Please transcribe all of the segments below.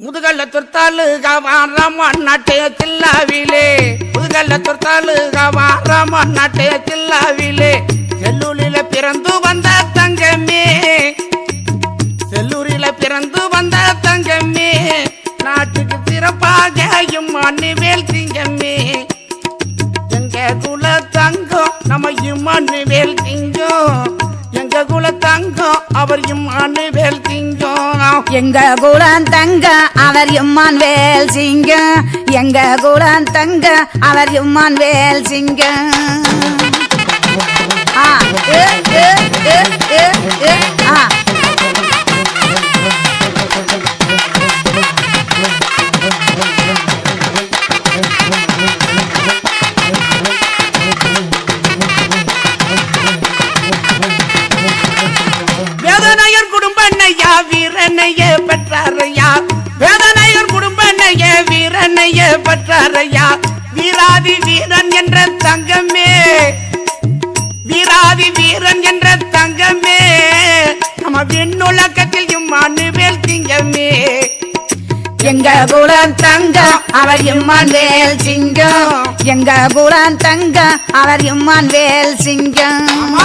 முதுகல்ல துர்த்தாலு ராமன் நாட்டைய தில்லாவிலே முதுகல்ல துர்த்தாலு ராமன் நாட்டைய தில்லாவிலே செல்லூரில பிறந்து வந்த தங்கமே. செல்லூரில பிறந்து வந்த தங்கமே. நாட்டுக்கு சிறப்பாக இம்மானுவேல் திங்கமே எங்க குல தங்கம் நம்ம இம்மானுவேல் திங்கம் எங்க குல தங்கம் அவர் இம்மானுவேல் திங்கம் எங்க குலம் தங்கம் அவர் எம்மான் வேல் சிங்க. எங்க குலம் தங்க அவர் எம்மான் வேல் சிங்க. ஆ, வேதனையர் குடும்ப அண்ணையா வீரனைய பெற்றாரையா பெற்றாரையா வீராதி வீரன் என்ற தங்கமே. வீராதி வீரன் என்ற தங்கமே. நம்ம விண்ணுலகத்தில் இம்மானுவேல் திங்கமே எங்க குலம் தங்கம் அவர் இம்மான் வேல் சிங்கம். எங்க குலம் தங்கம் அவர் இம்மான் வேல் சிங்கம்.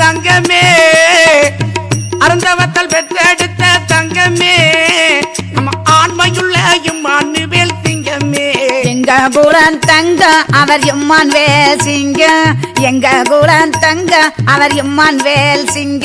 தங்கமே. அருந்தவத்தல் பெற்றெடுத்த தங்கமே. நம்ம ஆண்மையுள்ள இம்மானுவேல் திங்கமே எங்க குலம் தங்க அவர் எம்மான் வேல் சிங்க. எங்க குலம் தங்க அவர் எம்மான் வேல் சிங்க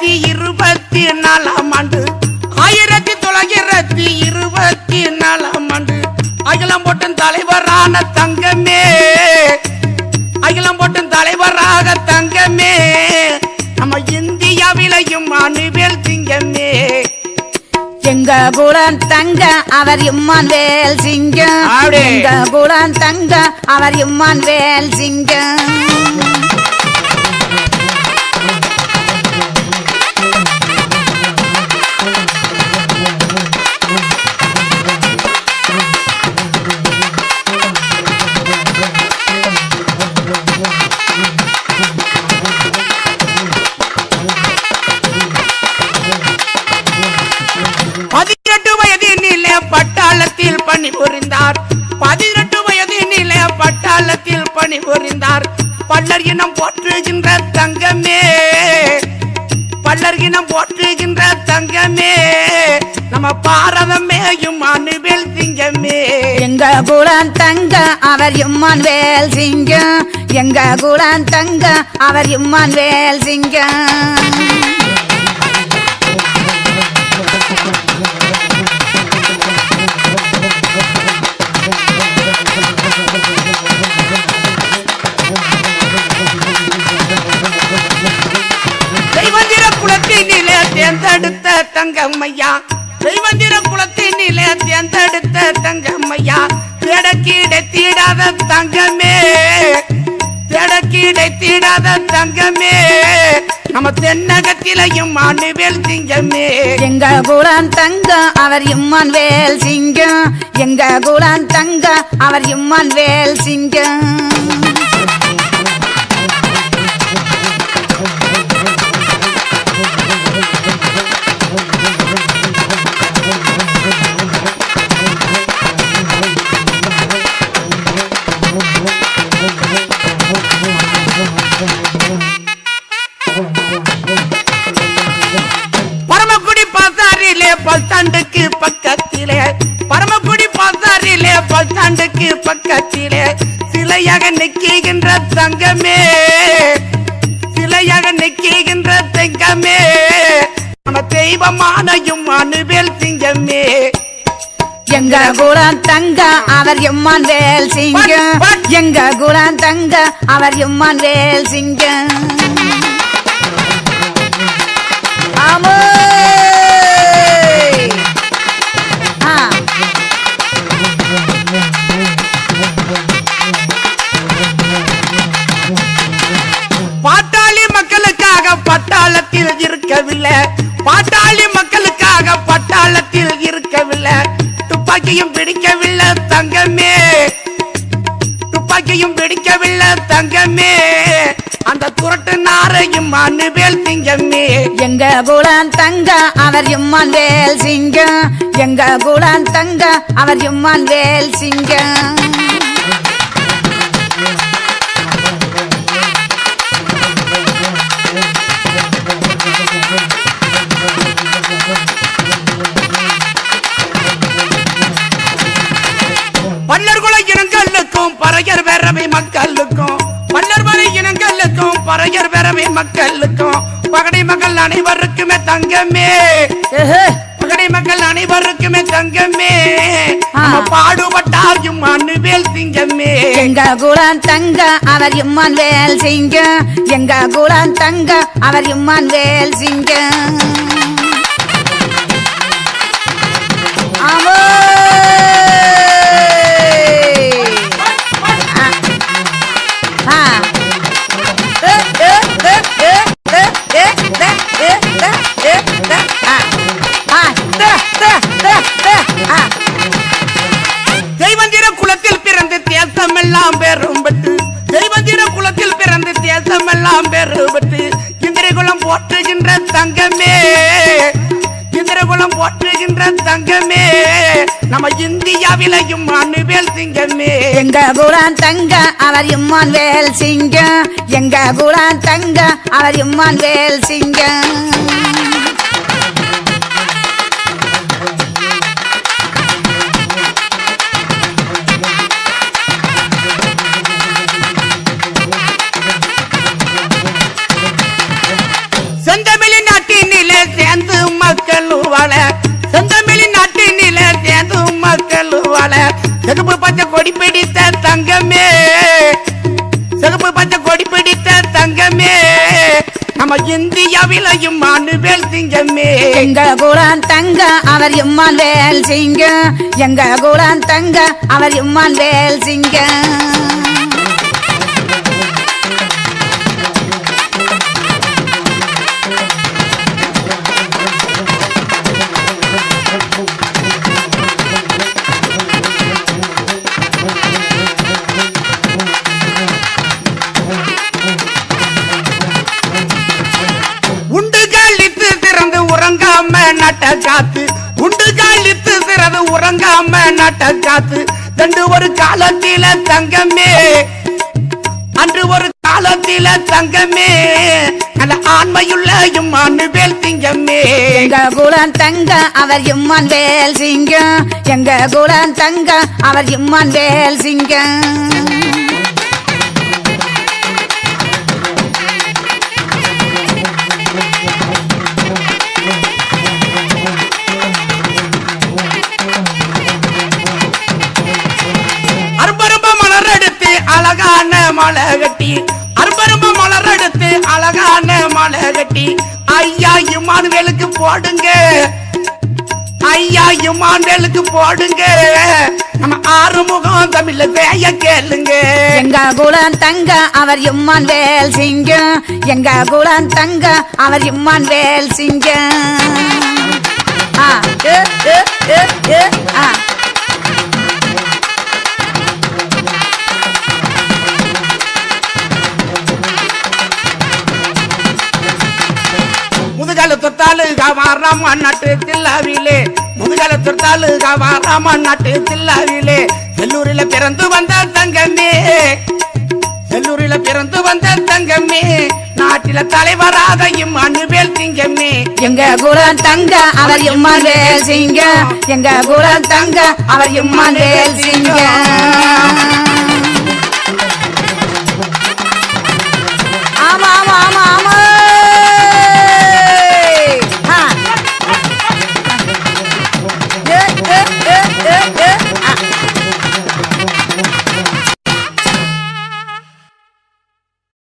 தொள்ளாயிரத்தி இருபத்தி நாலாம் ஆண்டு ஆயிரத்தி தொள்ளாயிரத்தி இருபத்தி நாலாம் ஆண்டு அகிலம் போட்டும் தலைவரான தங்கமே அகிலம் போட்டும் தலைவராக தங்கமே நம்ம இந்தியாவிலையும் அணுவேல் திங்கமே எங்க குலம் தங்க அவர் எம்மான் வேல் சிங்க ஆடே. எங்க குலம் தங்க அவர் எம்மான் வேல் சிங்க பல்லர் இனம் போற்றுகின்ற தங்கமே. பல்லர் இனம் போற்றுகின்ற தங்கமே. நம்ம பாரதமேயும் அணுவேல் திங்கமே எங்க குலம் தங்க அவர் இம்மான் வேல் சிங்கம். எங்க குலம் தங்க அவர் இம்மான் வேல் சிங்கம். குலத்தினிலே தங்கம்மையா? தேடக்கீடை தீடாத தங்கமே. தேடக்கீடை தீடாத தங்கமே. நம்ம தென்னகத்திலையும் அணுவேல் சிங்கமே. எங்க குலான் தங்க அவர் இம்மான் வேல் சிங்கம். எங்க குலான் தங்க அவர் இம்மான் வேல் சிங்கம். பரமக்குடி பசாரிலே பல்தாண்டுக்கு பக்கத்திலே. பரமக்குடி பசாரிலே பல்தாண்டுக்கு பக்கத்திலே. சில சிலையாக நிற்கின்ற தங்கமே. சிலையாக நிற்கின்ற தங்கமே. நம்ம தெய்வமானையும் அணுவேல் சிங்கமே. எங்க குலம் தங்க அவர் எம்மான் வேல் சிங்கம். எங்க குலம் தங்க அவர் எம்மான் வேல் சிங்கம். Vamos! அவரையும் நாரையும் அணுவேல் திங்கமே எங்க குலம் தங்க அவர் எம்மான் வேல் சிங்கம். எங்க குலம் தங்க அவர் எம்மான் வேல் சிங்கம். தங்கமே. மகனை மக்கள் அனைவருக்குமே தங்கமே. பாடுபட்டார் இம்மான் வேல் சிங்கமே. எங்க குலான் தங்க அவர் இம்மான் வேல் சிங்க. எங்க குலான் தங்க அவர் இம்மான் வேல் சிங்க ஆ. தங்கமே. இந்திரகுலம் போற்றுகின்ற தங்கமே. நம்ம இந்தியாவிலையும் அணுவேல் சிங்கமே. எங்க குலான் தங்க அவர் இம்மான் வேல் சிங்கம். எங்க குலான் தங்க அவர் இம்மான் வேல் சிங்கம். கொடி பிடித்த தங்கமே. சிறப்பு பச்சை கொடி பிடித்த தங்கமே. நம்ம இந்தியாவிலையும் அணுவேல் சிங்கமே. எங்க குலான் தங்க அவர் இம்மான் வேல் சிங்கம். எங்க குலான் தங்க அவர் இம்மான் வேல் சிங்கம். உறங்காம நட்ட காத்து உண்டு காலித்து சிறது உறங்காம நட்ட காத்து தண்டு ஒரு காலத்தில தங்கமே. அன்று ஒரு காலத்தில தங்கமே. அந்த ஆண்மையுள்ள இம்மான் வேல் திங்கமே எங்க குலன் தங்க அவர் இம்மான் வேல் சிங்கம். எங்க குலன் தங்க அவர் இம்மான் வேல் சிங்கம். மலை கட்டி அற்பரும மலர் எடுத்து அழகான மலை கட்டி ஐயா இமானுவேலுக்கு போடுங்க. ஐயா இமானுவேலுக்கு போடுங்க. நம்ம ஆறுமுகம் தமிழ்ல பேய கேளுங்க. எங்க குலான் தங்க அவர் இம்மான் வேல் சிங்கம் எங்க குலான் தங்க அவர் இம்மான் வேல் சிங்கம் ஆ, ஏ, ஏ, ஏ, ஆ. துர்த்தாலு தொத்தாலு காவாராம நாட்டு தில்லாவிலே. முதுகல துர்த்தாலு காவாராம நாட்டு தில்லாவிலே. செல்லூரில பிறந்து வந்த தங்கமே. செல்லூரில பிறந்து வந்த தங்கமே. நாட்டில தலைவராக இம்மானுவேல் அணுவேல் திங்கமே எங்க குலான் தங்க அவர் இம்மானுவேல் சிங்கம் எங்க குலான் தங்க அவர் இம்மானுவேல் சிங்கம்